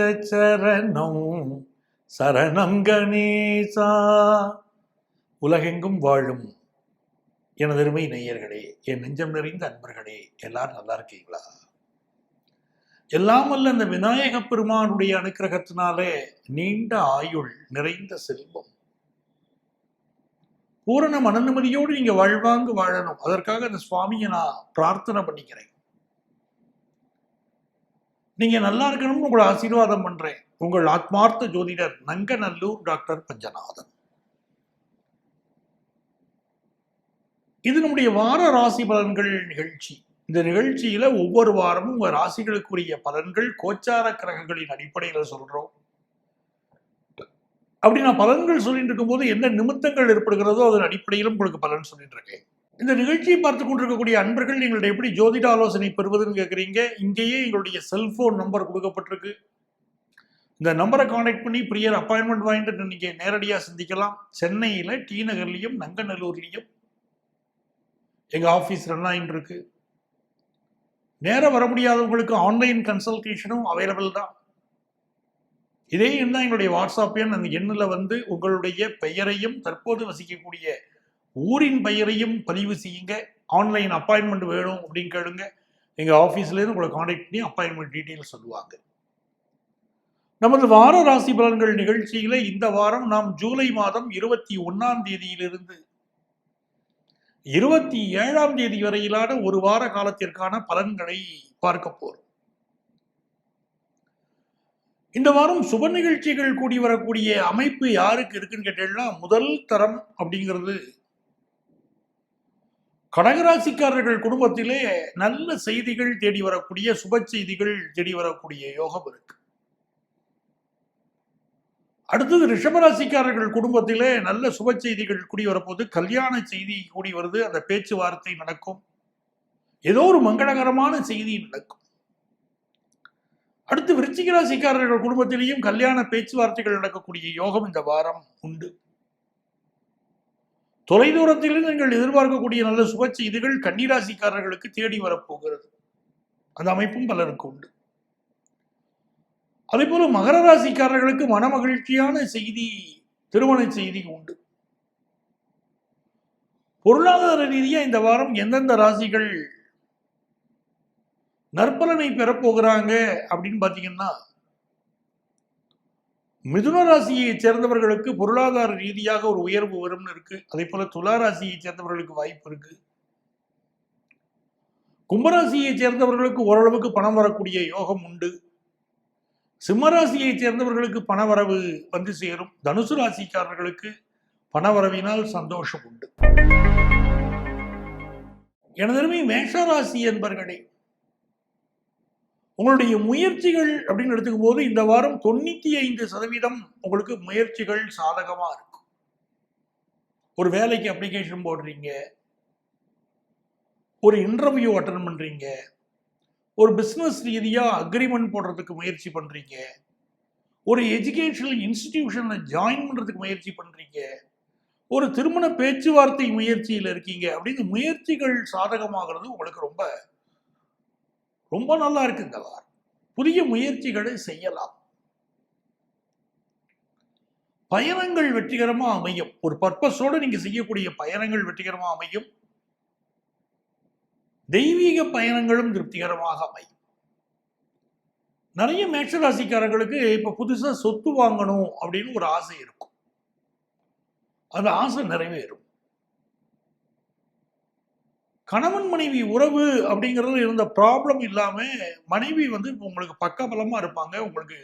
சரணம். சரணம் கணேசா. உலகெங்கும் வாழும் எனதருமை நேயர்களே என் நெஞ்சம் நிறைந்த அன்பர்களே எல்லாரும் நல்லா இருக்கீங்களா? எல்லாம் வல்ல அந்த விநாயக பெருமானுடைய அனுக்கிரகத்தினாலே நீண்ட ஆயுள் நிறைந்த செல்வம். பூரண மனநிமதியோடு நீங்க வாழ்வாங்கு வாழணும். அதற்காக அந்த சுவாமியை நான் பிரார்த்தனை பண்ணிக்கிறேன். நீங்கள் நல்லா இருக்கணும்னு உங்களை ஆசீர்வாதம் பண்ணுறேன் உங்கள் ஆத்மார்த்த ஜோதிடர் நங்கநல்லூர் டாக்டர் பஞ்சநாதன். இது நம்முடைய வார ராசி பலன்கள் நிகழ்ச்சி. இந்த நிகழ்ச்சியில் ஒவ்வொரு வாரமும் உங்கள் ராசிகளுக்குரிய பலன்கள் கோச்சார கிரகங்களின் அடிப்படையில் சொல்கிறோம் அப்படி நான் பலன்கள் சொல்லிட்டு இருக்கும்போது என்ன நிமித்தங்கள் ஏற்படுகிறதோ அதன் அடிப்படையிலும் உங்களுக்கு பலன் சொல்லிட்டு இருக்கேன். இந்த நிகழ்ச்சியை பார்த்து கொண்டிருக்கக்கூடிய அன்பர்கள் நீங்களுடைய எப்படி ஜோதிட ஆலோசனை பெறுவதுன்னு கேட்குறீங்க இங்கேயே எங்களுடைய செல்போன் நம்பர் கொடுக்கப்பட்டிருக்கு. இந்த நம்பரை காண்டாக்ட் பண்ணி ப்ரியர் அப்பாயின்மெண்ட் வாங்கிட்டு நீங்கள் நேரடியாக சந்திக்கலாம். சென்னையில் டி நகர்லேயும் நங்கநல்லூர்லேயும் எங்கள் ஆஃபீஸ் ரன் ஆகிட்டு இருக்கு நேரம் வர முடியாதவங்களுக்கு ஆன்லைன் கன்சல்டேஷனும் அவைலபிள் தான். இதே எண் தான் எங்களுடைய வாட்ஸ்அப் எண் அந்த எண்ணில் வந்து உங்களுடைய பெயரையும் தற்போது வசிக்கக்கூடிய ஊரின் பெயரையும் பதிவு செய்யுங்க. ஆன்லைன் அப்பாயின்மெண்ட் வேணும் அப்படின்னு கேளுங்க. எங்கள் ஆஃபீஸ்லேருந்து உங்களை காண்டாக்ட் பண்ணி அப்பாயின்மெண்ட் டீட்டெயில் சொல்லுவாங்க. நமது வார ராசி பலன்கள் நிகழ்ச்சியில் இந்த வாரம் நாம் ஜூலை மாதம் இருபத்தி ஒன்றாம் தேதியிலிருந்து இருபத்தி ஏழாம் தேதி வரையிலான ஒரு வார காலத்திற்கான பலன்களை பார்க்க போறோம். இந்த வாரம் சுப நிகழ்ச்சிகள் கூடி வரக்கூடிய அமைப்பு யாருக்கு இருக்குன்னு கேட்டீங்கன்னா முதல் தரம் அப்படிங்கிறது கடகராசிக்காரர்கள் குடும்பத்திலே நல்ல செய்திகள் தேடி வரக்கூடிய சுப செய்திகள் தேடி வரக்கூடிய யோகம் இருக்கு. அடுத்தது ரிஷபராசிக்காரர்கள் குடும்பத்திலே நல்ல சுப செய்திகள் கூடி வரப்போது கல்யாண செய்தி கூடி வருது. அந்த பேச்சுவார்த்தை நடக்கும். ஏதோ ஒரு மங்களகரமான செய்தி நடக்கும். அடுத்து விருச்சிக ராசிக்காரர்கள் குடும்பத்திலேயும் கல்யாண பேச்சுவார்த்தைகள் நடக்கக்கூடிய யோகம் இந்த வாரம் உண்டு. தொலைதூரத்திலிருந்து நீங்கள் எதிர்பார்க்கக்கூடிய நல்ல சுப செய்திகள் கன்னிராசிக்காரர்களுக்கு தேடி வரப்போகிறது. அந்த அமைப்பும் பலருக்கு உண்டு. அதே போல மகர ராசிக்காரர்களுக்கு மனமகிழ்ச்சியான செய்தி திருமண செய்தி உண்டு. பொருளாதார ரீதியா இந்த வாரம் எந்தெந்த ராசிகள் நற்பலனை பெறப்போகிறாங்க அப்படின்னு பாத்தீங்கன்னா மிதுன ராசியை சேர்ந்தவர்களுக்கு பொருளாதார ரீதியாக ஒரு உயர்வு வரும்னு இருக்கு. அதே போல துலா ராசியை சேர்ந்தவர்களுக்கு வாய்ப்பு இருக்கு. கும்பராசியை சேர்ந்தவர்களுக்கு ஓரளவுக்கு பணம் வரக்கூடிய யோகம் உண்டு. சிம்மராசியை சேர்ந்தவர்களுக்கு பணவரவு வந்து சேரும். தனுசு ராசிக்காரர்களுக்கு பணவரவினால் சந்தோஷம் உண்டு. எனதருமை மேஷராசி என்பர்களே உங்களுடைய முயற்சிகள் அப்படின்னு எடுத்துக்கும் போது இந்த வாரம் தொண்ணூத்தி ஐந்து சதவீதம் உங்களுக்கு முயற்சிகள் சாதகமா இருக்கும். ஒரு வேலைக்கு அப்ளிகேஷன் போடுறீங்க. ஒரு இன்டர்வியூ அட்டன் பண்றீங்க. ஒரு பிஸ்னஸ் ரீதியாக அக்ரிமெண்ட் போடுறதுக்கு முயற்சி பண்ணுறீங்க ஒரு எஜுகேஷனல் இன்ஸ்டிடியூஷனில் ஜாயின் பண்ணுறதுக்கு முயற்சி பண்ணுறீங்க ஒரு திருமண பேச்சுவார்த்தை முயற்சியில் இருக்கீங்க அப்படின்னு முயற்சிகள் சாதகமாகிறது உங்களுக்கு ரொம்ப ரொம்ப நல்லா இருக்குங்க வாரம் புதிய முயற்சிகளை செய்யலாம். பயணங்கள் வெற்றிகரமா அமையும். ஒரு பர்பஸோட நீங்க செய்யக்கூடிய பயணங்கள் வெற்றிகரமா அமையும். தெய்வீக பயணங்களும் திருப்திகரமாக அமையும். நிறைய மேஷராசிக்காரர்களுக்கு இப்ப புதுசா சொத்து வாங்கணும் அப்படின்னு ஒரு ஆசை இருக்கும். அந்த ஆசை நிறைவேறும். கணவன் மனைவி உறவு அப்படிங்கிறது இருந்த ப்ராப்ளம் இல்லாமல் மனைவி வந்து இப்போ உங்களுக்கு பக்கபலமா இருப்பாங்க உங்களுக்கு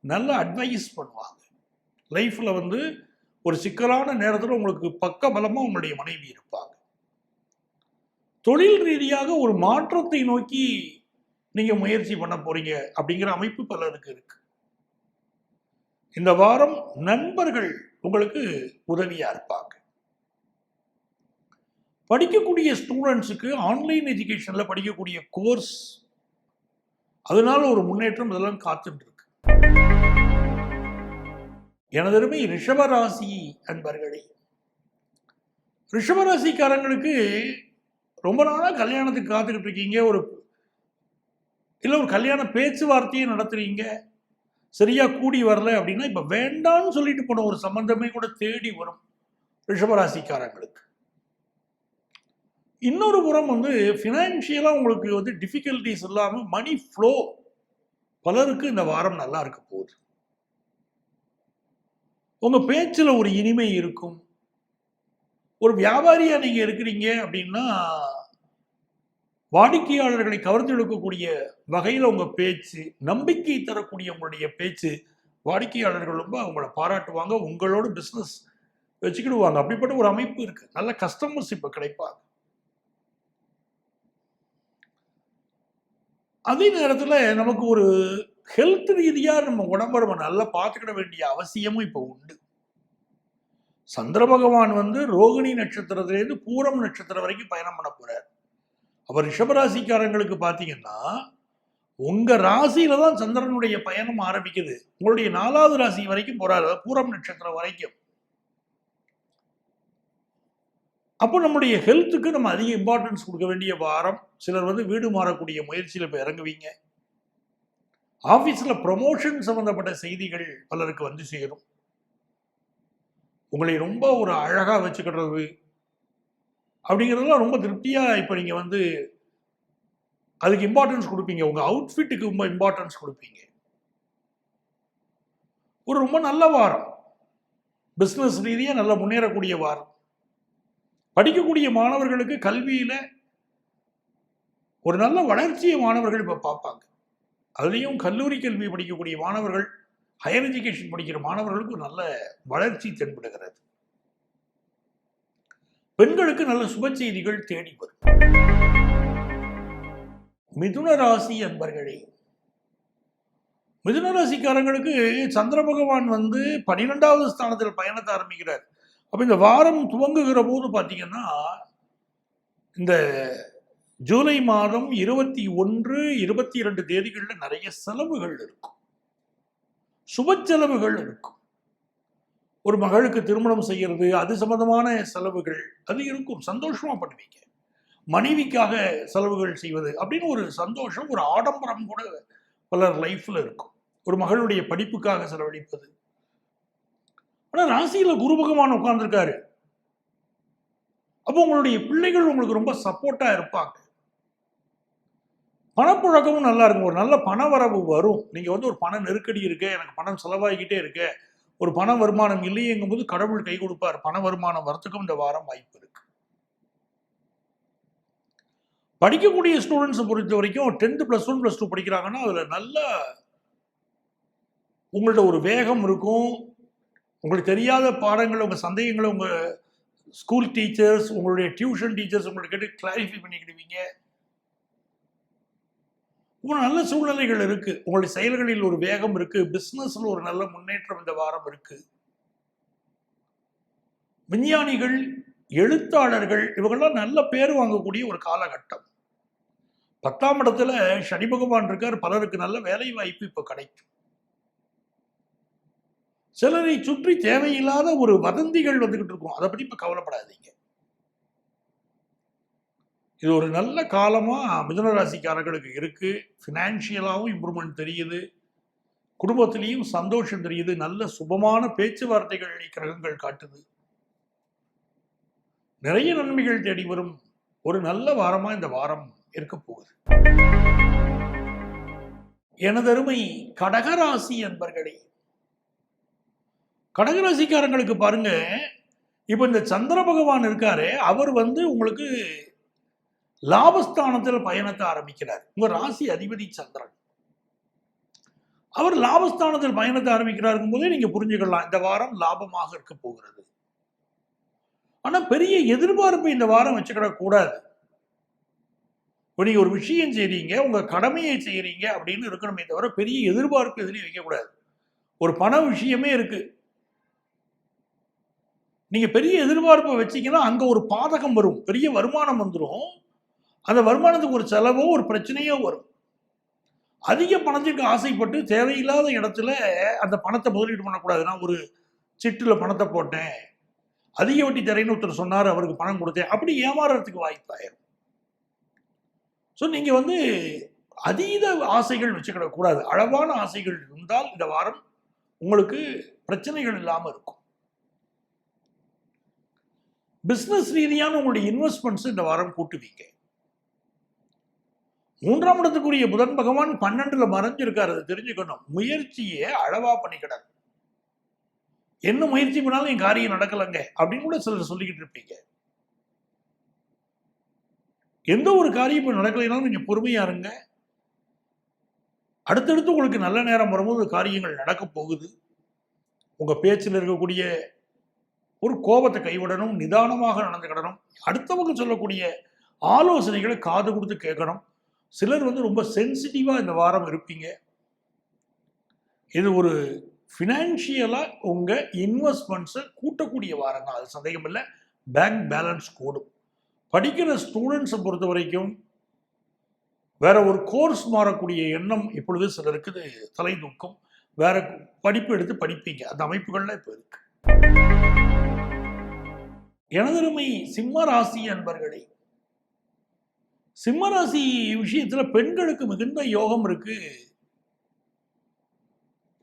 நல்ல அட்வைஸ் பண்ணுவாங்க. லைஃப்பில் வந்து ஒரு சிக்கலான நேரத்தில் உங்களுக்கு பக்கபலமா உங்களுடைய மனைவி இருப்பாங்க. தொழில் ரீதியாக ஒரு மாற்றத்தை நோக்கி நீங்கள் முயற்சி பண்ண போறீங்க அப்படிங்கிற அமைப்பு பலருக்கு இருக்கு. இந்த வாரம் நண்பர்கள் உங்களுக்கு உதவியாக இருப்பாங்க. படிக்கக்கூடிய ஸ்டூடெண்ட்ஸுக்கு ஆன்லைன் எஜுகேஷனில் படிக்கக்கூடிய கோர்ஸ் அதனால ஒரு முன்னேற்றம் இதெல்லாம் காத்துட்டு இருக்கு எனதருமை ரிஷபராசி அன்பர்களே ரிஷபராசிக்காரங்களுக்கு ரொம்ப நாளாக கல்யாணத்துக்கு காத்துக்கிட்டு இருக்கீங்க. ஒரு இல்லை ஒரு கல்யாண பேச்சுவார்த்தையை நடத்துகிறீங்க சரியாக கூடி வரல அப்படின்னா இப்போ வேண்டாம்னு சொல்லிட்டு போன ஒரு சம்பந்தமே கூட தேடி வரும் ரிஷபராசிக்காரங்களுக்கு. இன்னொரு புறம் வந்து ஃபினான்ஷியலாக உங்களுக்கு வந்து டிஃபிகல்டிஸ் இல்லாமல் மணி ஃப்ளோ பலருக்கு இந்த வாரம் நல்லா இருக்க போகுது. உங்கள் பேச்சில் ஒரு இனிமை இருக்கும். ஒரு வியாபாரியாக நீங்கள் இருக்கிறீங்க அப்படின்னா வாடிக்கையாளர்களை கவர்ந்தெடுக்கக்கூடிய வகையில் உங்கள் பேச்சு நம்பிக்கை தரக்கூடிய உங்களுடைய பேச்சு வாடிக்கையாளர்கள் ரொம்ப அவங்கள பாராட்டுவாங்க உங்களோட பிஸ்னஸ் வச்சுக்கிடுவாங்க. அப்படிப்பட்ட ஒரு அமைப்பு இருக்குது நல்ல கஸ்டமர்ஸ் இப்போ கிடைப்பாங்க. அதே நேரத்தில் நமக்கு ஒரு ஹெல்த் ரீதியாக நம்ம உடம்ப நம்ம நல்லா பார்த்துக்கிட வேண்டிய அவசியமும் இப்போ உண்டு. சந்திர பகவான் வந்து ரோகிணி நட்சத்திரத்திலேருந்து பூரம் நட்சத்திரம் வரைக்கும் பயணம் பண்ண போகிறார் அவர் ரிஷபராசிக்காரங்களுக்கு பார்த்தீங்கன்னா உங்கள் ராசியில தான் சந்திரனுடைய பயணம் ஆரம்பிக்குது. உங்களுடைய நாலாவது ராசி வரைக்கும் போகிறார் பூரம் நட்சத்திரம் வரைக்கும். அப்போ நம்முடைய ஹெல்த்துக்கு நம்ம அதிக இம்பார்ட்டன்ஸ் கொடுக்க வேண்டிய வாரம் சிலர் வந்து வீடு மாறக்கூடிய முயற்சியில் இப்போ இறங்குவீங்க. ஆஃபீஸில் ப்ரொமோஷன் சம்மந்தப்பட்ட செய்திகள் பலருக்கு வந்து சேரும். உங்களை ரொம்ப ஒரு அழகாக வச்சுக்கிடுறது அப்படிங்கிறதெல்லாம் ரொம்ப திருப்தியாக இப்போ நீங்கள் வந்து அதுக்கு இம்பார்ட்டன்ஸ் கொடுப்பீங்க. உங்கள் அவுட்ஃபிட்டுக்கு ரொம்ப இம்பார்ட்டன்ஸ் கொடுப்பீங்க. ஒரு ரொம்ப நல்ல வாரம். பிஸ்னஸ் ரீதியாக நல்லா முன்னேறக்கூடிய வாரம். படிக்கக்கூடிய மாணவர்களுக்கு கல்வியில் ஒரு நல்ல வளர்ச்சியை மாணவர்கள் இப்போ பார்ப்பாங்க. அதுலேயும் கல்லூரி கல்வி படிக்கக்கூடிய மாணவர்கள் ஹையர் எஜுகேஷன் படிக்கிற மாணவர்களுக்கு நல்ல வளர்ச்சி தென்படுகிறது. பெண்களுக்கு நல்ல சுப செய்திகள் தேடி வரும். மிதுன ராசி அன்பர்களே மிதுன ராசிக்காரங்களுக்கு சந்திர பகவான் வந்து பன்னிரெண்டாவது ஸ்தானத்தில் பயணத்தை ஆரம்பிக்கிறார். அப்போ இந்த வாரம் துவங்குகிற போது பார்த்தீங்கன்னா இந்த ஜூலை மாதம் இருபத்தி ஒன்று இருபத்தி இரண்டு தேதிகளில் நிறைய செலவுகள் இருக்கும். சுப செலவுகள் இருக்கும். ஒரு மகளுக்கு திருமணம் செய்யறது அது சம்பந்தமான செலவுகள் அது இருக்கும். சந்தோஷமாக பண்ணுவீங்க. மனைவிக்காக செலவுகள் செய்வது அப்படின்னு ஒரு சந்தோஷம் ஒரு ஆடம்பரம் கூட பலர் லைஃப்பில் இருக்கும். ஒரு மகளுடைய படிப்புக்காக செலவழிப்பது ஆனால் ராசியில் குரு பகவான் உட்கார்ந்துருக்காரு. அப்போ உங்களுடைய பிள்ளைகள் உங்களுக்கு ரொம்ப சப்போர்ட்டாக இருப்பாங்க. பணப்புழக்கமும் நல்லா இருக்கும். ஒரு நல்ல பண வரவு வரும். நீங்கள் வந்து ஒரு பண நெருக்கடி இருக்கு. எனக்கு பணம் செலவாகிக்கிட்டே இருக்கு. ஒரு பண வருமானம் இல்லையேங்கும் போது கடவுள் கை கொடுப்பார். பண வருமானம் வரத்துக்கும் இந்த வாரம் வாய்ப்பு இருக்கு. படிக்கக்கூடிய ஸ்டூடெண்ட்ஸை பொறுத்த வரைக்கும் tenth plus one plus two படிக்கிறாங்கன்னா அதில் நல்ல உங்கள்ட்ட ஒரு வேகம் இருக்கும். உங்களுக்கு தெரியாத பாடங்கள் உங்கள் சந்தேகங்களை உங்கள் ஸ்கூல் டீச்சர்ஸ் உங்களுடைய டியூஷன் டீச்சர்ஸ் உங்களுக்கு கேட்டு கிளாரிஃபை பண்ணிக்கிடுவீங்க. ஒரு நல்ல சூழ்நிலைகள் இருக்குது உங்களுடைய செயல்களில் ஒரு வேகம் இருக்குது பிஸ்னஸில் ஒரு நல்ல முன்னேற்றம் இந்த வாரம் இருக்குது விஞ்ஞானிகள் எழுத்தாளர்கள் இவங்கெல்லாம் நல்ல பேர் வாங்கக்கூடிய ஒரு காலகட்டம். பத்தாம் இடத்துல சனி பகவான் இருக்கார். பலருக்கு நல்ல வேலை வாய்ப்பு இப்போ கிடைக்கும். சிலரை சுற்றி தேவையில்லாத ஒரு வதந்திகள் வந்துகிட்டு இருக்கும். அதை பற்றி இப்போ கவலைப்படாதீங்க. இது ஒரு நல்ல காலமா மிதனராசிக்காரர்களுக்கு ராசிக்காரர்களுக்கு இருக்கு. ஃபினான்ஷியலாகவும் இம்ப்ரூவ்மெண்ட் தெரியுது. குடும்பத்திலையும் சந்தோஷம் தெரியுது. நல்ல சுபமான பேச்சுவார்த்தைகள் கிரகங்கள் காட்டுது. நிறைய நன்மைகள் தேடி வரும். ஒரு நல்ல வாரமா இந்த வாரம் இருக்க போகுது. எனதருமை கடகராசி என்பர்களே கடகராசிக்காரங்களுக்கு பாருங்க இப்போ இந்த சந்திர பகவான் இருக்காரு அவர் வந்து உங்களுக்கு லாபஸ்தானத்தில் பயணத்தை ஆரம்பிக்கிறார். உங்க ராசி அதிபதி சந்திரன். அவர் லாபஸ்தானத்தில் பயணத்தை ஆரம்பிக்கிறாருக்கும் போதே நீங்க புரிஞ்சுக்கலாம் இந்த வாரம் லாபமாக இருக்க போகிறது. ஆனா பெரிய எதிர்பார்ப்பு இந்த வாரம் வச்சுக்கிடக்கூடாது இப்போ நீங்க ஒரு விஷயம் செய்றீங்க உங்க கடமையை செய்கிறீங்க அப்படின்னு இருக்கணுமே தவிர பெரிய எதிர்பார்ப்பு எதுலையும் வைக்கக்கூடாது ஒரு பண விஷயமே இருக்கு. நீங்க பெரிய எதிர்பார்ப்பை வச்சீங்கன்னா அங்க ஒரு பாதகம் வரும். பெரிய வருமானம் வந்துடும் அந்த வருமானத்துக்கு ஒரு செலவோ ஒரு பிரச்சனையோ வரும். அதிக பணத்துக்கு ஆசைப்பட்டு தேவையில்லாத இடத்துல அந்த பணத்தை முதலீடு பண்ணக்கூடாது நான் ஒரு சிட்டில் பணத்தை போட்டேன். அதிக வட்டி தரேன்னு ஒருத்தர் சொன்னார் அவருக்கு பணம் கொடுத்தேன். அப்படி ஏமாறுறதுக்கு வாய்ப்பாயிரும் ஸோ நீங்கள் வந்து அதீத ஆசைகள் வச்சுக்கிடக்கூடாது. அளவான ஆசைகள் இருந்தால் இந்த வாரம் உங்களுக்கு பிரச்சனைகள் இல்லாமல் இருக்கும். பிசினஸ் ரீதியான உங்களுடைய இன்வெஸ்ட்மெண்ட்ஸ் இந்த வாரம் கூட்டுவீங்க. மூன்றாம் இடத்துக்குரிய புதன் பகவான் பன்னெண்டுல மறைஞ்சிருக்காரு அதை தெரிஞ்சுக்கணும். முயற்சியை அளவா பண்ணிக்கிடாது என்ன முயற்சி பண்ணாலும் என் காரியம் நடக்கலைங்க அப்படின்னு கூட சிலர் சொல்லிக்கிட்டு இருப்பீங்க. எந்த ஒரு காரியம் இப்போ நடக்கலைனாலும் கொஞ்சம் பொறுமையா இருங்க. அடுத்தடுத்து உங்களுக்கு நல்ல நேரம் வரும்போது காரியங்கள் நடக்க போகுது. உங்க பேச்சில் இருக்கக்கூடிய ஒரு கோபத்தை கைவிடணும் நிதானமாக நடந்துக்கிடணும் அடுத்தவங்க சொல்லக்கூடிய ஆலோசனைகளை காது கொடுத்து கேட்கணும். சிலர் வந்து ரொம்ப சென்சிட்டிவாக இந்த வாரம் இருப்பீங்க. இது ஒரு ஃபினான்ஷியலாக உங்கள் இன்வெஸ்ட்மெண்ட்ஸை கூட்டக்கூடிய வாரம் தான் அது சந்தேகம் இல்லை. பேங்க் பேலன்ஸ் கூடும் படிக்கிற ஸ்டூடெண்ட்ஸை பொறுத்த வரைக்கும் வேற ஒரு கோர்ஸ் மாறக்கூடிய எண்ணம் இப்பொழுது சிலருக்கு தலை தூக்கம் வேற படிப்பு எடுத்து படிப்பீங்க. அந்த அமைப்புகள்லாம் இப்போ இருக்குது எனதருமை சிம்ம ராசி அன்பர்களே சிம்ம ராசி விஷயத்துல பெண்களுக்கு மிகுந்த யோகம் இருக்கு.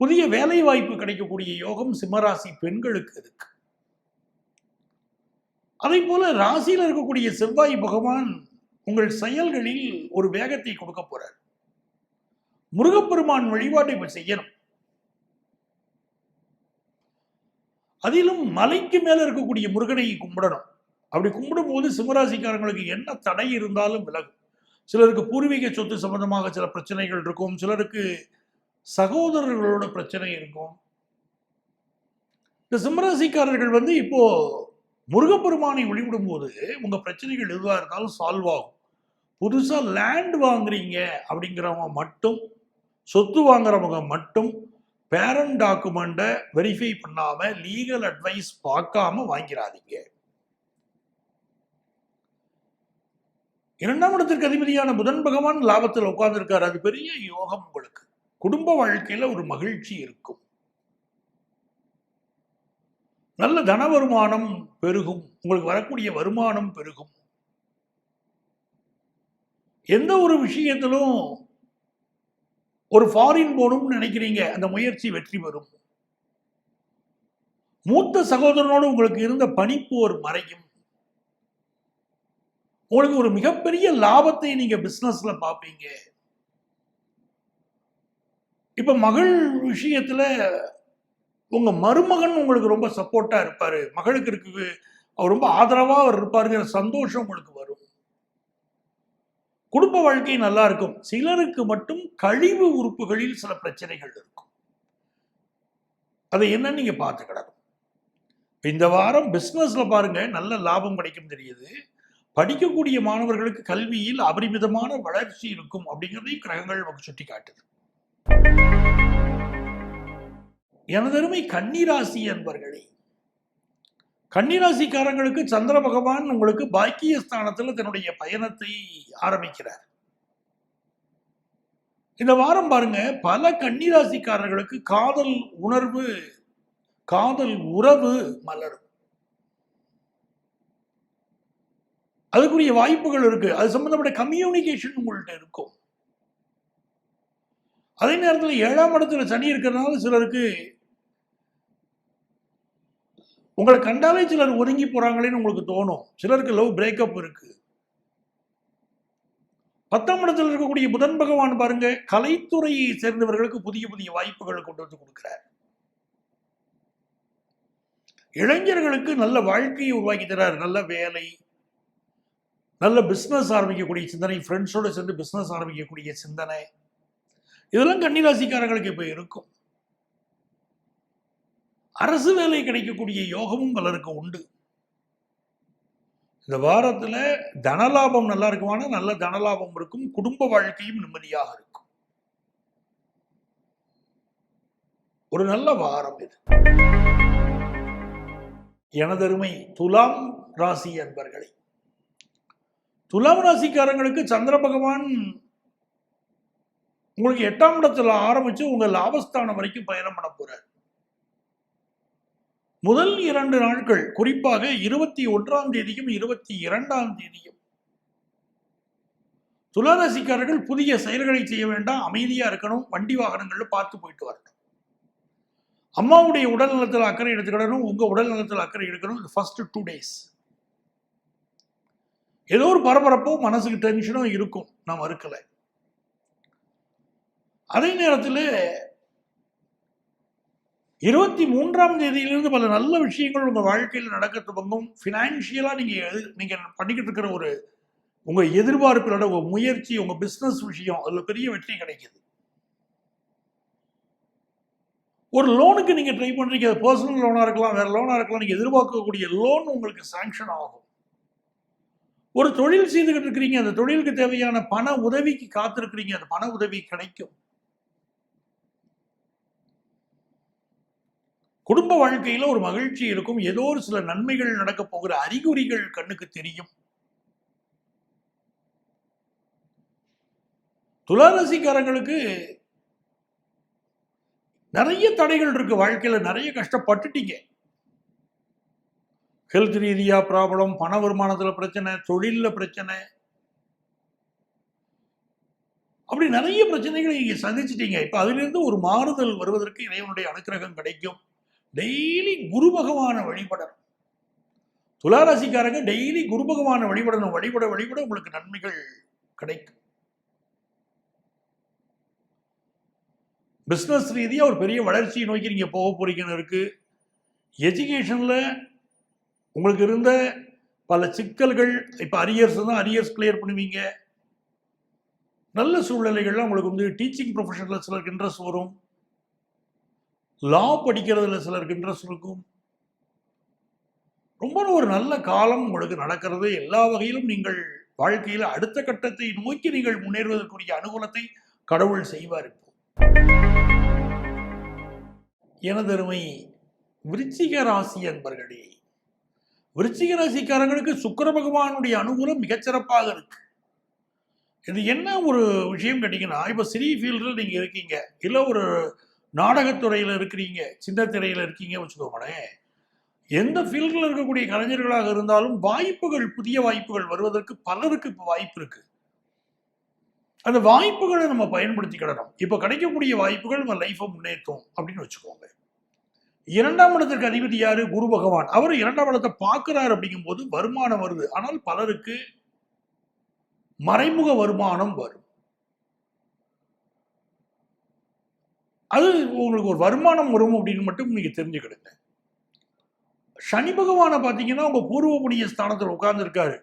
புதிய வேலை வாய்ப்பு கிடைக்கக்கூடிய யோகம் சிம்மராசி பெண்களுக்கு இருக்கு. அதே போல ராசியில் இருக்கக்கூடிய செவ்வாய் பகவான் உங்கள் செயல்களில் ஒரு வேகத்தை கொடுக்க போறார். முருகப்பெருமான் வழிபாட்டை இப்போ செய்யணும். அதிலும் மலைக்கு மேலே இருக்கக்கூடிய முருகனை கும்பிடணும். அப்படி கும்பிடும் போது சிம்மராசிக்காரங்களுக்கு என்ன தடை இருந்தாலும் விலகும். சிலருக்கு பூர்வீக சொத்து சம்பந்தமாக சில பிரச்சனைகள் இருக்கும். சிலருக்கு சகோதரர்களோட பிரச்சனை இருக்கும். இந்த சிம்மராசிக்காரர்கள் வந்து இப்போ முருகப்பெருமானை வழிபடும் போது உங்க பிரச்சனைகள் எதுவாக இருந்தாலும் சால்வ் ஆகும். புதுசாக லேண்ட் வாங்குறீங்க அப்படிங்கிறவங்க மட்டும் சொத்து வாங்குறவங்க மட்டும் பேரண்ட் டாக்குமெண்ட்டை வெரிஃபை பண்ணாம லீகல் அட்வைஸ் பார்க்காம வாங்கிடாதீங்க இரண்டாம் இடத்திற்கு அதிபதியான புதன் பகவான் லாபத்தில் உட்கார்ந்துருக்கார். அது பெரிய யோகம் உங்களுக்கு. குடும்ப வாழ்க்கையில் ஒரு மகிழ்ச்சி இருக்கும். நல்ல தன வருமானம் பெருகும். உங்களுக்கு வரக்கூடிய வருமானம் பெருகும். எந்த ஒரு விஷயத்திலும் ஒரு ஃபாரின் போகணும்னு நினைக்கிறீங்க அந்த முயற்சி வெற்றி பெறும். மூத்த சகோதரனோடு உங்களுக்கு இருந்த பனிப்போர் மறையும். உங்களுக்கு ஒரு மிகப்பெரிய லாபத்தை நீங்க பிசினஸ்ல பார்ப்பீங்க. இப்ப மகள் விஷயத்துல உங்க மருமகன் உங்களுக்கு ரொம்ப சப்போர்ட்டா இருப்பாரு. மகளுக்கு இருக்கு அவர் ரொம்ப ஆதரவா அவர் இருப்பாருங்கிற சந்தோஷம் உங்களுக்கு வரும். குடும்ப வாழ்க்கை நல்லா இருக்கும் சிலருக்கு மட்டும் கழிவு உறுப்புகளில் சில பிரச்சனைகள் இருக்கும். அதை என்னன்னு நீங்க பார்த்துக்கிடணும் இந்த வாரம் பிஸ்னஸ்ல பாருங்க நல்ல லாபம் கிடைக்கும் தெரியுது. படிக்கக்கூடிய மாணவர்களுக்கு கல்வியில் அபரிமிதமான வளர்ச்சி இருக்கும் அப்படிங்கிறதையும் கிரகங்கள் நமக்கு சுட்டி காட்டுது எனதருமை கன்னிராசி என்பர்களே கன்னிராசிக்காரங்களுக்கு சந்திர பகவான் உங்களுக்கு பாக்கிய ஸ்தானத்தில் தன்னுடைய பயணத்தை ஆரம்பிக்கிறார். இந்த வாரம் பாருங்க பல கன்னிராசிக்காரர்களுக்கு காதல் உணர்வு காதல் உறவு மலரும். அதுக்குரிய வாய்ப்புகள் இருக்கு. அது சம்பந்தப்பட்ட கம்யூனிகேஷன் உங்கள்கிட்ட இருக்கும். அதே நேரத்தில் ஏழாம் இடத்துல சனி இருக்கிறதுனால சிலருக்கு உங்களை கண்டாலே சிலர் ஒதுங்கி போறாங்களேன்னு உங்களுக்கு தோணும். சிலருக்கு லவ் பிரேக்கப் இருக்கு. பத்தாம் இடத்தில் இருக்கக்கூடிய புதன் பகவான் பாருங்க கலைத்துறையை சேர்ந்தவர்களுக்கு புதிய புதிய வாய்ப்புகளை கொண்டு வந்து கொடுக்கிறார். இளைஞர்களுக்கு நல்ல வாழ்க்கையை உருவாக்கி தரார். நல்ல வேலை நல்ல பிஸ்னஸ் ஆரம்பிக்கக்கூடிய சிந்தனை ஃப்ரெண்ட்ஸோடு சேர்ந்து பிஸ்னஸ் ஆரம்பிக்கக்கூடிய சிந்தனை. இதெல்லாம் கன்னிராசிக்காரர்களுக்கு இப்போ இருக்கும். அரசு வேலை கிடைக்கக்கூடிய யோகமும் பலருக்கு உண்டு. இந்த வாரத்துல தனலாபம் நல்லா இருக்குமானா நல்ல தனலாபம் இருக்கும் குடும்ப வாழ்க்கையும் நிம்மதியாக இருக்கும். ஒரு நல்ல வாரம் இது. எனதருமை துலாம் ராசி என்பர்களை துலாம் ராசிக்காரங்களுக்கு சந்திர பகவான் உங்களுக்கு எட்டாம் இடத்துல ஆரம்பிச்சு உங்க லாபஸ்தானம் வரைக்கும் பயணம் பண்ண போறார். முதல் இரண்டு நாட்கள் குறிப்பாக இருபத்தி ஒன்றாம் தேதியும் இருபத்தி இரண்டாம் தேதியும். துளாராசிக்காரர்கள் புதிய செயல்களை செய்ய வேண்டாம் அமைதியா இருக்கணும் வண்டி வாகனங்கள்ல பார்த்து போயிட்டு வரணும். அம்மாவுடைய உடல் நலத்தில் அக்கறை எடுத்துக்கிடணும் உங்க உடல் நலத்தில் அக்கறை எடுக்கணும் ஃபர்ஸ்ட் டூ டேஸ் ஏதோ ஒரு பரபரப்போ மனசுக்கு டென்ஷனோ இருக்கும் நான் மறுக்கல. அதே நேரத்தில் இருபத்தி மூன்றாம் தேதியிலிருந்து பல நல்ல விஷயங்கள் உங்கள் வாழ்க்கையில் நடக்க துவங்கும் ஃபினான்ஷியலாக நீங்கள் எது- பண்ணிக்கிட்டு இருக்கிற ஒரு உங்கள் எதிர்பார்ப்பிலோட உங்கள் முயற்சி உங்கள் பிஸ்னஸ் விஷயம் அதில் பெரிய வெற்றி கிடைக்கிது. ஒரு லோனுக்கு நீங்கள் ட்ரை பண்ணுறீங்க அது பர்சனல் லோனாக இருக்கலாம் வேறு லோனாக இருக்கலாம். நீங்கள் எதிர்பார்க்கக்கூடிய லோன் உங்களுக்கு சாங்ஷன் ஆகும். ஒரு தொழில் செய்துக்கிட்டு இருக்கிறீங்க. அந்த தொழிலுக்கு தேவையான பண உதவிக்கு காத்திருக்கிறீங்க. அந்த பண உதவி கிடைக்கும். குடும்ப வாழ்க்கையில ஒரு மகிழ்ச்சி இருக்கும். ஏதோ ஒரு சில நன்மைகள் நடக்க போகிற அறிகுறிகள் கண்ணுக்கு தெரியும். துலாரசிக்காரங்களுக்கு நிறைய தடைகள் இருக்கு. வாழ்க்கையில நிறைய கஷ்டப்பட்டுட்டீங்க. ஹெல்த் ரீதியா ப்ராப்ளம் பண வருமானத்துல பிரச்சனை தொழில்ல பிரச்சனை. அப்படி நிறைய பிரச்சனைகளை நீங்க சந்திச்சிட்டீங்க. இப்போ அதிலிருந்து ஒரு மாறுதல் வருவதற்கு இறைவனுடைய அனுக்கிரகம் கிடைக்கும். டெய்லி குரு பகவானை வழிபடணும். துளாராசிக்காரங்க டெய்லி குரு பகவானை வழிபடணும். வழிபட வழிபட உங்களுக்கு நன்மைகள் கிடைக்கும். பிஸ்னஸ் ரீதியாக ஒரு பெரிய வளர்ச்சியை நோக்கி நீங்கள் போக போறீங்கன்னு இருக்கு. எஜுகேஷனில் உங்களுக்கு இருந்த பல சிக்கல்கள் இப்போ அரியர்ஸ் தான் அரியர்ஸ் கிளியர் பண்ணுவீங்க. நல்ல சூழ்நிலைகள்லாம் உங்களுக்கு வந்து டீச்சிங் ப்ரொஃபஷனில் சிலருக்கு இன்ட்ரெஸ்ட் வரும். லா படிக்கிறதுல சிலருக்கு இன்ட்ரெஸ்ட் இருக்கும். ரொம்ப ஒரு நல்ல காலம் உங்களுக்கு நடக்கிறது. எல்லா வகையிலும் நீங்கள் வாழ்க்கையில் அடுத்த கட்டத்தை நோக்கி நீங்கள் முன்னேறுவதற்குரிய அனுகூலத்தை கடவுள் செய்வார் இப்போ. எனதருமை விருச்சிக ராசி என்பர்களே விருச்சிக ராசிக்காரங்களுக்கு சுக்கர பகவானுடைய அனுகூலம் மிகச்சிறப்பாக இருக்கு. இது என்ன ஒரு விஷயம் கேட்டீங்கன்னா இப்போ சிறி ஃபீல்டில் நீங்கள் இருக்கீங்க. இல்லை ஒரு நாடகத்துறையில் இருக்கிறீங்க சின்னத்திரையில் இருக்கீங்க வச்சுக்கோங்களேன். எந்த ஃபீல்டில் இருக்கக்கூடிய கலைஞர்களாக இருந்தாலும் வாய்ப்புகள் புதிய வாய்ப்புகள் வருவதற்கு பலருக்கு இப்போ வாய்ப்பு இருக்கு. அந்த வாய்ப்புகளை நம்ம பயன்படுத்திக்கிடணும். இப்போ கிடைக்கக்கூடிய வாய்ப்புகள் நம்ம லைஃப்பை முன்னேற்றும் அப்படின்னு வச்சுக்கோங்க. இரண்டாம் இடத்திற்கு அதிபதி யாரு? குரு பகவான். அவர் இரண்டாம் இடத்தை பார்க்கிறார் அப்படிங்கும்போது வருமானம் வருது. ஆனால் பலருக்கு மறைமுக வருமானம் வரும். அது உங்களுக்கு ஒரு வருமானம் வரும் அப்படின்னு மட்டும் நீங்கள் தெரிஞ்சுக்கிடுங்க. சனி பகவானை பார்த்தீங்கன்னா உங்கள் பூர்வ புண்ணிய ஸ்தானத்தில் உட்கார்ந்துருக்காரு.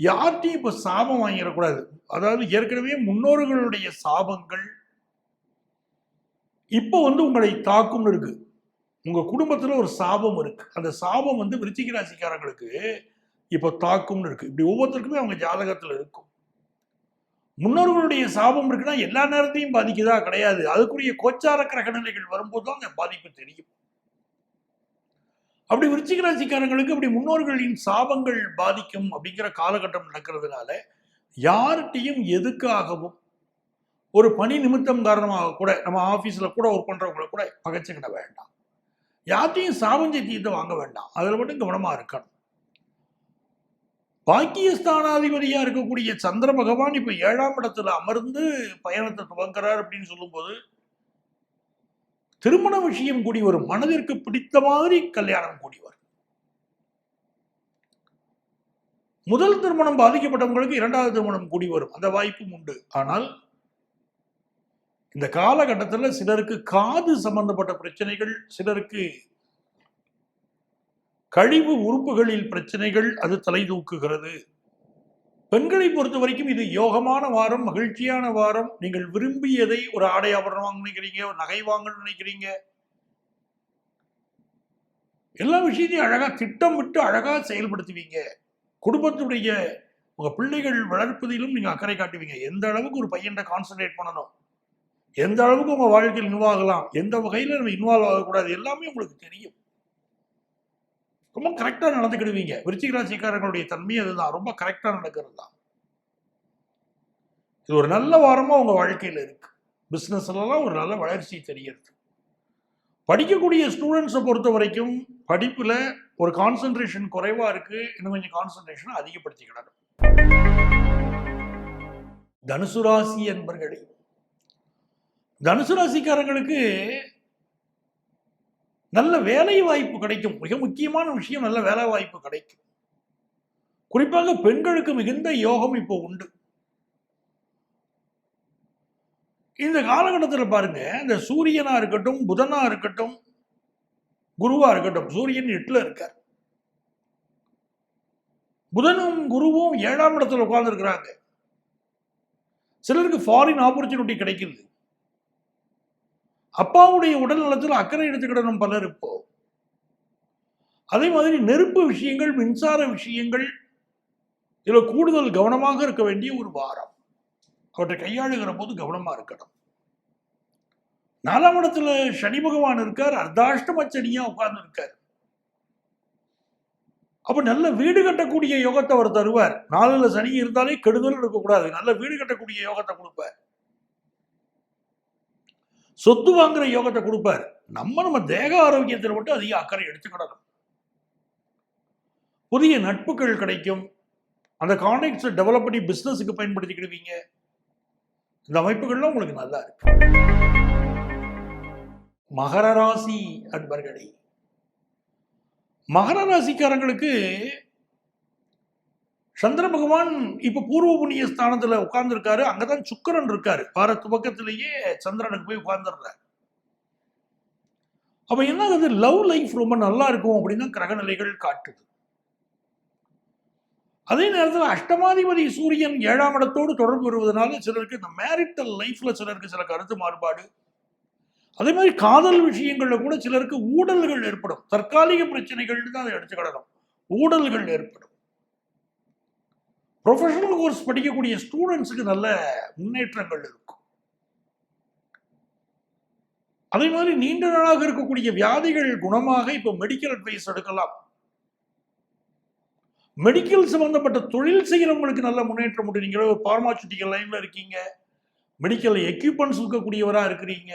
யார்கிட்டையும் இப்போ சாபம் வாங்கிடக்கூடாது. அதாவது ஏற்கனவே முன்னோர்களுடைய சாபங்கள் இப்போ வந்து உங்களை தாக்கும்னு இருக்கு. உங்கள் குடும்பத்தில் ஒரு சாபம் இருக்கு. அந்த சாபம் வந்து விருச்சிக ராசிக்காரங்களுக்கு இப்போ தாக்கும்னு இருக்கு. இப்படி ஒவ்வொருத்தருக்குமே அவங்க ஜாதகத்தில் இருக்கும். முன்னோர்களுடைய சாபம் இருக்குன்னா எல்லா நேரத்தையும் பாதிக்குதா? கிடையாது. அதுக்குரிய கோச்சார கிரகநிலைகள் வரும்போது தான் அந்த பாதிப்பு தெரியும். அப்படி விருச்சிக ராசிக்காரங்களுக்கு அப்படி முன்னோர்களின் சாபங்கள் பாதிக்கும் அப்படிங்கிற காலகட்டம் நடக்கிறதுனால யார்கிட்டையும் எதுக்காகவும் ஒரு பணி நிமித்தம் காரணமாக கூட நம்ம ஆபீஸ்ல கூட ஒர்க் பண்ணுறவங்களை கூட பகச்சுக்கிட வேண்டாம். யார்கிட்டையும் சாபம் தீர்த்து வாங்க வேண்டாம். அதில் மட்டும் கவனமாக இருக்கணும். பாக்கியஸ்தானாதிபதியா இருக்கக்கூடிய சந்திர பகவான் இப்ப ஏழாம் இடத்துல அமர்ந்து பயணத்தை துவங்குறார் அப்படின்னு சொல்லும்போது திருமண விஷயம் கூடி வரும் மனதிற்கு பிடித்த மாதிரி கல்யாணம் கூடி வரும் முதல் திருமணம் பாதிக்கப்பட்டவங்களுக்கு இரண்டாவது திருமணம் கூடி வரும். அந்த வாய்ப்பும் உண்டு. ஆனால் இந்த காலகட்டத்தில் சிலருக்கு காது சம்பந்தப்பட்ட பிரச்சனைகள் சிலருக்கு கழிவு உறுப்புகளில் பிரச்சனைகள் அது தலை தூக்குகிறது. பெண்களை பொறுத்த வரைக்கும் இது யோகமான வாரம் மகிழ்ச்சியான வாரம். நீங்கள் விரும்பியதை ஒரு ஆடை ஆபரணம் வாங்க நினைக்கிறீங்க ஒரு நகை வாங்கணும்னு நினைக்கிறீங்க. எல்லா விஷயத்தையும் அழகா திட்டமிட்டு அழகா செயல்படுத்துவீங்க. குடும்பத்துடைய உங்க பிள்ளைகள் வளர்ப்பதிலும் நீங்க அக்கறை காட்டுவீங்க. எந்த அளவுக்கு ஒரு பையன்கிட்ட கான்சென்ட்ரேட் பண்ணணும்? எந்த அளவுக்கு உங்க வாழ்க்கையில் இன்வால்வ் ஆகலாம்? எந்த வகையில நம்ம இன்வால்வ் ஆகக்கூடாது? எல்லாமே உங்களுக்கு தெரியும். ரொம்ப கரெக்டா நடந்துக்கிடுவீங்க. விருச்சிக ராசிக்காரங்களுடைய தன்மை அதுதான். ரொம்ப கரெக்டா நடக்கிறது தான் இது ஒரு நல்ல வாரமா உங்க வாழ்க்கையில இருக்கு. பிசினஸ்லாம் ஒரு நல்ல வளர்ச்சி தெரிகிறது. படிக்கக்கூடிய ஸ்டூடெண்ட்ஸை பொறுத்த வரைக்கும் படிப்புல ஒரு கான்சென்ட்ரேஷன் குறைவா இருக்கு. இன்னும் கொஞ்சம் கான்சென்ட்ரேஷனை அதிகப்படுத்திக்கிடணும் தனுசு ராசி என்பர்களே தனுசு ராசிக்காரங்களுக்கு நல்ல வேலை வாய்ப்பு கிடைக்கும். மிக முக்கியமான விஷயம் நல்ல வேலை வாய்ப்பு கிடைக்கும். குறிப்பாக பெண்களுக்கு மிகுந்த யோகம் இப்போ உண்டு. இந்த காலகட்டத்தில் பாருங்க இந்த சூரியனா இருக்கட்டும் புதனா இருக்கட்டும் குருவா இருக்கட்டும் சூரியன் எட்டுல இருக்கார். புதனும் குருவும் ஏழாம் இடத்துல உட்கார்ந்து இருக்கிறாங்க சிலருக்கு ஃபாரின் ஆப்பர்ச்சுனிட்டி கிடைக்குது அப்பாவுடைய உடல் நலத்தில் அக்கறை எடுத்துக்கிடணும் பலர் இப்போ. அதே மாதிரி நெருப்பு விஷயங்கள் மின்சார விஷயங்கள் இதில் கூடுதல் கவனமாக இருக்க வேண்டிய ஒரு வாரம். அவற்றை கையாளுகிற போது கவனமா இருக்கணும். நாலாம் இடத்துல சனி பகவான் இருக்கார் அர்த்தாஷ்டம சனியா உட்கார்ந்து இருக்கார். அப்போ நல்ல வீடு கட்டக்கூடிய யோகத்தை அவர் தருவார். நாலுல சனி இருந்தாலே கெடுதல் இருக்கக்கூடாது. நல்ல வீடு கட்டக்கூடிய யோகத்தை கொடுப்பார். சொத்து வாங்குற யோகத்தை கொடுப்பார். நம்ம நம்ம தேக ஆரோக்கியத்தில் மட்டும் அதிக அக்கறை எடுத்துக்கிடணும் புதிய நட்புகள் கிடைக்கும். அந்த கான்டாக்ட்ஸை டெவலப் பண்ணி பிஸ்னஸுக்கு பயன்படுத்திக்கிடுவீங்க. இந்த அமைப்புகள்லாம் உங்களுக்கு நல்லா இருக்கு. மகர ராசி அன்பர்களே மகர ராசிக்காரங்களுக்கு சந்திர பகவான் இப்ப பூர்வ புண்ணிய ஸ்தானத்துல உட்கார்ந்துருக்காரு. அங்கதான் சுக்கரன் இருக்காரு. வார துவக்கத்திலேயே சந்திரனுக்கு போய் உட்கார்ந்துடுறாரு. அப்ப என்ன ஆகுது லவ் லைஃப் ரொம்ப நல்லா இருக்கும் அப்படின்னு தான் கிரகநிலைகள் காட்டுது. அதே நேரத்தில் அஷ்டமாதிபதி சூரியன் ஏழாம் இடத்தோடு தொடர்பு வருவதனால சிலருக்கு இந்த மேரிட்டல் லைஃப்ல சிலருக்கு சில கருத்து மாறுபாடு. அதே மாதிரி காதல் விஷயங்கள்ல கூட சிலருக்கு ஊடல்கள் ஏற்படும். தற்காலிக பிரச்சனைகள் தான் அதை எடுத்துக்கிடணும் ஊடல்கள் ஏற்படும். ப்ரொஃபஷனல் கோர்ஸ் படிக்கக்கூடிய ஸ்டூடெண்ட்ஸுக்கு நல்ல முன்னேற்றங்கள் இருக்கும். அதே மாதிரி நீண்ட நாளாக இருக்கக்கூடிய வியாதிகள் குணமாக இப்போ மெடிக்கல் அட்வைஸ் எடுக்கலாம். மெடிக்கல் சம்பந்தப்பட்ட தொழில் செய்கிறவங்களுக்கு நல்ல முன்னேற்றம் உண்டு. நீங்கள் ஒரு பார்மாசூட்டிக்கல் லைன்ல இருக்கீங்க? மெடிக்கல் எக்யூப்மெண்ட்ஸ் இருக்கக்கூடியவராக இருக்கிறீங்க?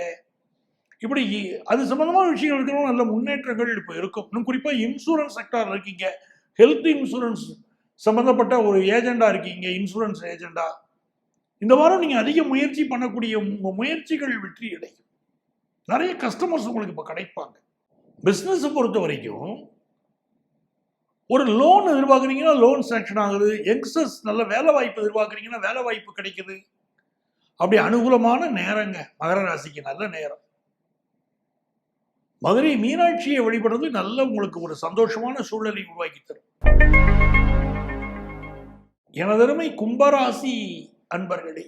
இப்படி அது சம்பந்தமான விஷயங்கள் இருக்கிறவங்க நல்ல முன்னேற்றங்கள் இப்போ இருக்கும். இன்னும் குறிப்பாக இன்சூரன்ஸ் செக்டார் இருக்கீங்க. ஹெல்த் இன்சூரன்ஸ் சம்பந்தப்பட்ட ஒரு ஏஜெண்டா இருக்கீங்க இன்சூரன்ஸ் ஏஜெண்டா இந்த வாரம் நீங்கள் அதிக முயற்சி பண்ணக்கூடிய உங்கள் முயற்சிகள் வெற்றி அடையும். நிறைய கஸ்டமர்ஸ் உங்களுக்கு இப்போ கிடைப்பாங்க. பிஸ்னஸை பொறுத்த வரைக்கும் ஒரு லோன் எதிர்பார்க்குறீங்கன்னா லோன் சேங்ஷன் ஆகுது. யங்ஸ்டர்ஸ் நல்ல வேலை வாய்ப்பு எதிர்பார்க்குறீங்கன்னா வேலை வாய்ப்பு கிடைக்குது. அப்படி அனுகூலமான நேரங்க. மகர ராசிக்கு நல்ல நேரம். மதுரை மீனாட்சியை வழிபடுறது நல்ல உங்களுக்கு ஒரு சந்தோஷமான சூழலை உருவாக்கி தரும். எனதருமை கும்பராசி அன்பர்களே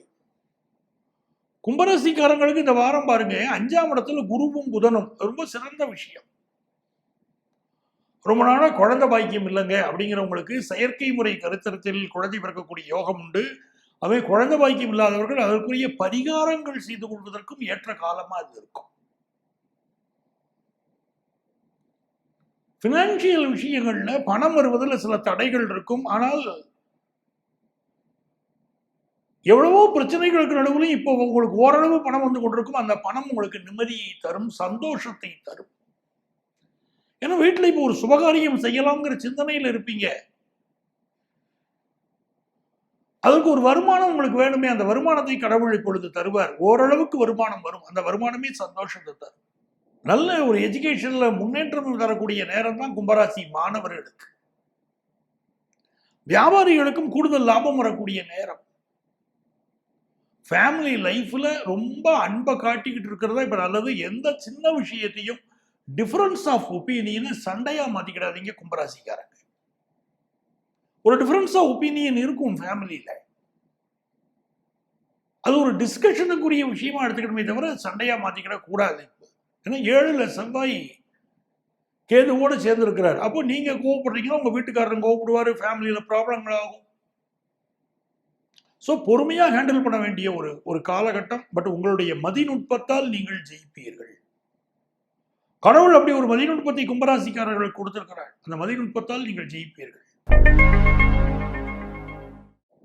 கும்பராசிக்காரங்களுக்கு இந்த வாரம் பாருங்க அஞ்சாம் இடத்துல குருவும் புதனும் ரொம்ப சிறந்த விஷயம். ரொம்ப நாளாக குழந்தை பாக்கியம் இல்லைங்க அப்படிங்கிறவங்களுக்கு செயற்கை முறை கருத்தரத்தில் குழந்தை பிறக்கக்கூடிய யோகம் உண்டு. அவை குழந்தை பாக்கியம் இல்லாதவர்கள் அதற்குரிய பரிகாரங்கள் செய்து கொள்வதற்கும் ஏற்ற காலமாக அது இருக்கும். ஃபினான்ஷியல் விஷயங்கள்ல பணம் வருவதில் சில தடைகள் இருக்கும். ஆனால் எவ்வளவோ பிரச்சனைகளுக்கு நடுவுலையும் இப்போ உங்களுக்கு ஓரளவு பணம் வந்து கொண்டிருக்கும். அந்த பணம் உங்களுக்கு நிம்மதியை தரும் சந்தோஷத்தை தரும். ஏன்னா வீட்டில் இப்போ ஒரு சுபகாரியம் செய்யலாம்ங்கிற சிந்தனையில் இருப்பீங்க. அதற்கு ஒரு வருமானம் உங்களுக்கு வேணுமே அந்த வருமானத்தை கடவுள் இப்பொழுது தருவார். ஓரளவுக்கு வருமானம் வரும். அந்த வருமானமே சந்தோஷத்தை தரும். நல்ல ஒரு எஜுகேஷன்ல முன்னேற்றம் தரக்கூடிய நேரம் தான் கும்பராசி மாணவர்களுக்கு. வியாபாரிகளுக்கும் கூடுதல் லாபம் வரக்கூடிய நேரம். ஃபேமிலி லைஃப்பில் ரொம்ப அன்பை காட்டிக்கிட்டு இருக்கிறதா இப்போ நல்லது. எந்த சின்ன விஷயத்தையும் டிஃப்ரென்ஸ் ஆஃப் ஒப்பீனியனை சண்டையாக மாற்றிக்கிடாதீங்க கும்பராசிக்காரங்க. ஒரு டிஃப்ரென்ஸ் ஆஃப் ஒப்பீனியன் இருக்கும் ஃபேமிலியில அது ஒரு டிஸ்கஷனுக்குரிய விஷயமா எடுத்துக்கணுமே தவிர சண்டையாக மாற்றிக்கிட கூடாது ஏன்னா ஏழில் செவ்வாய் கேதுவோடு சேர்ந்துருக்கிறார். அப்போ நீங்கள் கோவப்படுறீங்கன்னா உங்கள் வீட்டுக்காரன் கோவப்படுவார் ஃபேமிலியில ப்ராப்ளங்கள் ஆகும். ஸோ பொறுமையாக ஹேண்டில் பண்ண வேண்டிய ஒரு ஒரு காலகட்டம் பட் உங்களுடைய மதிநுட்பத்தால் நீங்கள் ஜெயிப்பீர்கள். கடவுள் அப்படி ஒரு மதிநுட்பத்தை கும்பராசிக்காரர்களுக்கு கொடுத்திருக்கிறார். அந்த மதிநுட்பத்தால் நீங்கள் ஜெயிப்பீர்கள்.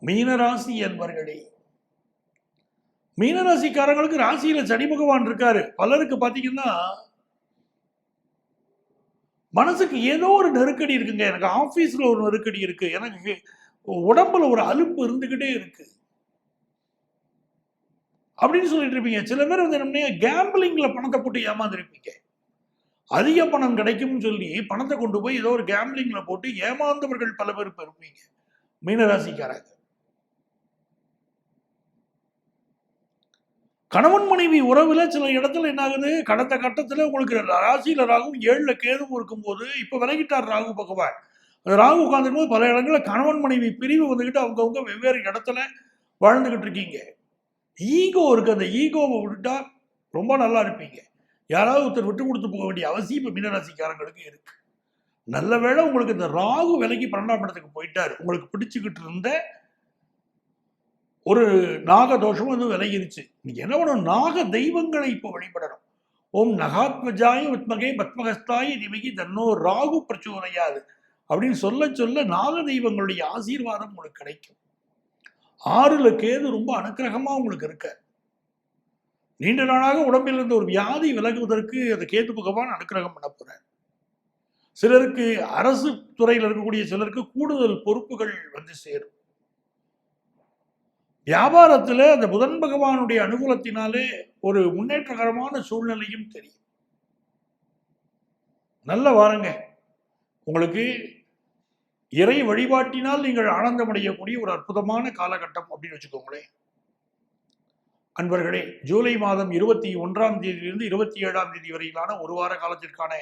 மீனராசி என்பர்களே மீனராசிக்காரங்களுக்கு ராசியில சனி பகவான் இருக்காரு. பலருக்கு பாத்தீங்கன்னா மனசுக்கு ஏதோ ஒரு நெருக்கடி இருக்குங்க. எனக்கு ஆபீஸ்ல ஒரு நெருக்கடி இருக்கு. எனக்கு உடம்புல ஒரு அலுப்பு இருந்துகிட்டே இருக்கு. அப்படின்னு சொல்லிட்டு இருப்பீங்க. சில பேர் வந்து என்ன கேம்பிளிங்ல பணத்தை போட்டு ஏமாந்துருப்பீங்க. அதிக பணம் கிடைக்கும்னு சொல்லி பணத்தை கொண்டு போய் ஏதோ ஒரு கேம்பிளிங்ல போட்டு ஏமாந்தவர்கள் பல பேர் இப்ப இருப்பீங்க. மீனராசிக்காரங்க. கணவன் மனைவி உறவுல சில இடத்துல என்ன ஆகுது? கடந்த கட்டத்துல உங்களுக்கு ராசியில ராகும் ஏழுல கேதுவும் இருக்கும்போது இப்ப விலகிட்டார் ராகு பகவான். அந்த ராகு உட்காந்துக்கும் போது பல இடங்களில் கணவன் மனைவி பிரிவு வந்துக்கிட்டு அவங்கவுங்க வெவ்வேறு இடத்துல வாழ்ந்துக்கிட்டு இருக்கீங்க. ஈகோ இருக்கு. அந்த ஈகோவை விட்டுட்டா ரொம்ப நல்லா இருப்பீங்க. யாராவது ஒருத்தர் விட்டு கொடுத்து போக வேண்டிய அவசியம் இப்போ மீனராசிக்காரங்களுக்கு இருக்கு. நல்ல வேளை உங்களுக்கு இந்த ராகு விலைக்கு பன்னெண்டாம் இடத்துக்கு உங்களுக்கு பிடிச்சுக்கிட்டு இருந்த ஒரு நாக தோஷமும் வந்து விலகிருச்சு. நீங்க என்ன பண்ணணும்? நாக தெய்வங்களை இப்போ வழிபடணும். ஓம் நகாத்மஜாய வித்மகை பத்மகஸ்தாய நிமிகி தன்னோ ராகு பிரச்சோதையாது அப்படின்னு சொல்ல சொல்ல நாக தெய்வங்களுடைய ஆசீர்வாதம் உங்களுக்கு கிடைக்கும். ஆறுல கேது ரொம்ப அனுக்கிரகமா உங்களுக்கு இருக்க. நீண்ட நாளாக உடம்பில் இருந்த ஒரு வியாதி விலகுவதற்கு அந்த கேது பகவான் அனுக்கிரகம் பண்ண போறார். சிலருக்கு அரசு துறையில் இருக்கக்கூடிய சிலருக்கு கூடுதல் பொறுப்புகள் வந்து சேரும். வியாபாரத்தில் அந்த புதன் பகவானுடைய அனுகூலத்தினாலே ஒரு முன்னேற்றகரமான சூழ்நிலையும் தெரியும். நல்ல வாரங்க. உங்களுக்கு இறை வழிபாட்டினால் நீங்கள் ஆனந்தமடையக்கூடிய ஒரு அற்புதமான காலகட்டம் அப்படின்னு வச்சுக்கோங்களேன். அன்பர்களே ஜூலை மாதம் இருபத்தி ஒன்றாம் தேதியிலிருந்து இருபத்தி ஏழாம் தேதி வரையிலான ஒரு வார காலத்திற்கான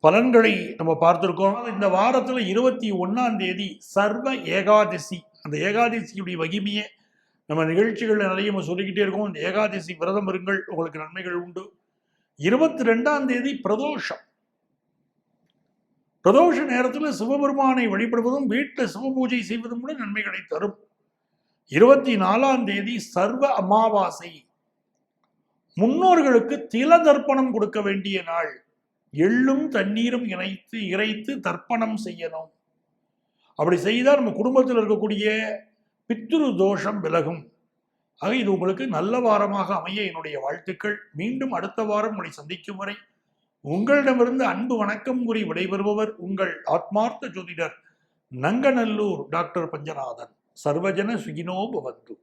பலன்களை நம்ம பார்த்துருக்கோம். இந்த வாரத்தில் இருபத்தி ஒன்றாம் தேதி சர்வ ஏகாதசி. அந்த ஏகாதசியுடைய வகிமையை நம்ம நிகழ்ச்சிகள் நிறைய நம்ம சொல்லிக்கிட்டே இருக்கோம். இந்த ஏகாதசி விரதம் இருங்கள் உங்களுக்கு நன்மைகள் உண்டு. இருபத்தி ரெண்டாம் தேதி பிரதோஷம். பிரதோஷ நேரத்தில் சிவபெருமானை வழிபடுவதும் வீட்டில் சிவபூஜை செய்வதும் கூட நன்மைகளை தரும். இருபத்தி நாலாம் தேதி சர்வ அமாவாசை. முன்னோர்களுக்கு தில தர்ப்பணம் கொடுக்க வேண்டிய நாள். எள்ளும் தண்ணீரும் இணைத்து இறைத்து தர்ப்பணம் செய்யணும். அப்படி செய்தால் நம்ம குடும்பத்தில் இருக்கக்கூடிய பித்ரு தோஷம் விலகும். ஆக இது உங்களுக்கு நல்ல வாரமாக அமைய என்னுடைய வாழ்த்துக்கள். மீண்டும் அடுத்த வாரம் உங்களை சந்திக்கும் வரை உங்களிடமிருந்து அன்பு வணக்கம் கூறி விடைபெறுபவர் உங்கள் ஆத்மார்த்த ஜோதிடர் நங்கநல்லூர் டாக்டர் பஞ்சநாதன். சர்வஜன சுகினோ பவந்து.